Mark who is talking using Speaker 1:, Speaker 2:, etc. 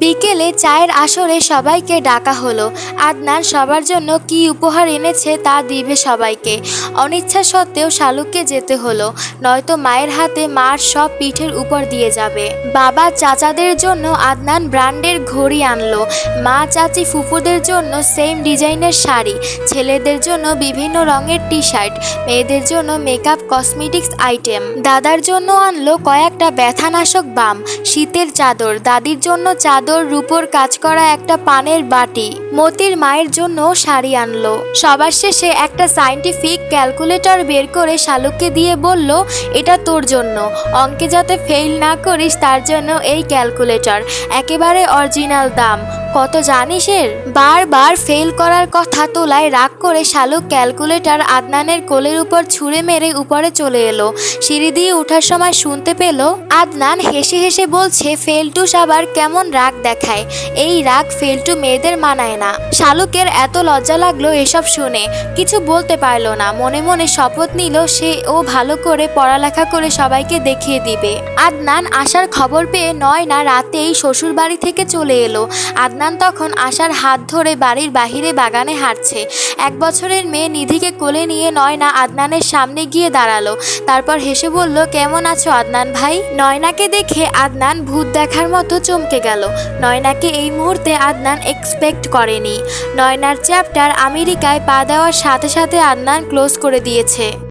Speaker 1: বিকেলে চায়ের আসরে সবাইকে ডাকা হলো। আদনান সবার জন্য কি উপহার এনেছে তা দিবে সবাইকে। অনিচ্ছা সত্ত্বেও শালুককে যেতে হলো। নয়তো মায়ের হাতে মার সব পিঠের উপর দিয়ে যাবে। বাবা চাচাদের জন্য আদনান ব্র্যান্ডের ঘড়ি আনলো। মা চাচি ফুফুদের জন্য সেম ডিজাইনের শাড়ি। ছেলেদের জন্য বিভিন্ন রঙের টি শার্ট মেয়েদের জন্য মেকআপ কসমেটিক্স আইটেম। দাদার জন্য আনলো কয়েকটা ব্যথানাশক বাম। শীতের চাদর। দাদির জন্য চাদর রূপোর কাজ করা একটা পানের বাটি। মতির মায়ের জন্য শাড়ি আনলো। সবার শেষে একটা সাইন্টিফিক ক্যালকুলেটর বের করে শালুককে দিয়ে বলল, এটা তোর জন্য। অঙ্কে যাতে ফেল না করিস, তার জন্য এই ক্যালকুলেটর একেবারে অরিজিনাল দাম। কত জানিস এর? বারবার ফেল করার কথা তোলায় রাগ করে শালুক ক্যালকুলেটর আদনানের কোলের উপর ছুঁড়ে মেরে উপরে চলে এলো। সিঁড়ি দিয়ে ওঠার সময় শুনতে পেল, আদনান হেসে হেসে বলছে ফেলটুস আবার কেমন রাগ দেখায়। এই রাগ ফেলটু মেয়েদের মানায় না। শালুকের এত লজ্জা লাগল এসব শুনে। কিছু বলতে পারল না। মনে মনে শপথ নিল, সে ও ভালো করে পড়ালেখা করে সবাইকে দেখিয়ে দিবে। আদনান আসার খবর পেয়ে নয় না রাতেই শ্বশুর বাড়ি থেকে চলে এলো। আদনান তখন আশার হাত ধরে বাড়ির বাহিরে বাগানে হাঁটছে। এক বছরের মেয়ে নিধিকে কোলে নিয়ে নয়না আদনানের সামনে গিয়ে দাঁড়াল। তারপর হেসে বলল, কেমন আছো আদনান ভাই? নয়নাকে দেখে আদনান ভূত দেখার মতো চমকে গেল। নয়নাকে এই মুহূর্তে আদনান এক্সপেক্ট করেনি। নয়নার চ্যাপ্টার আমেরিকায় পা দেওয়ার সাথে সাথে আদনান ক্লোজ করে দিয়েছে।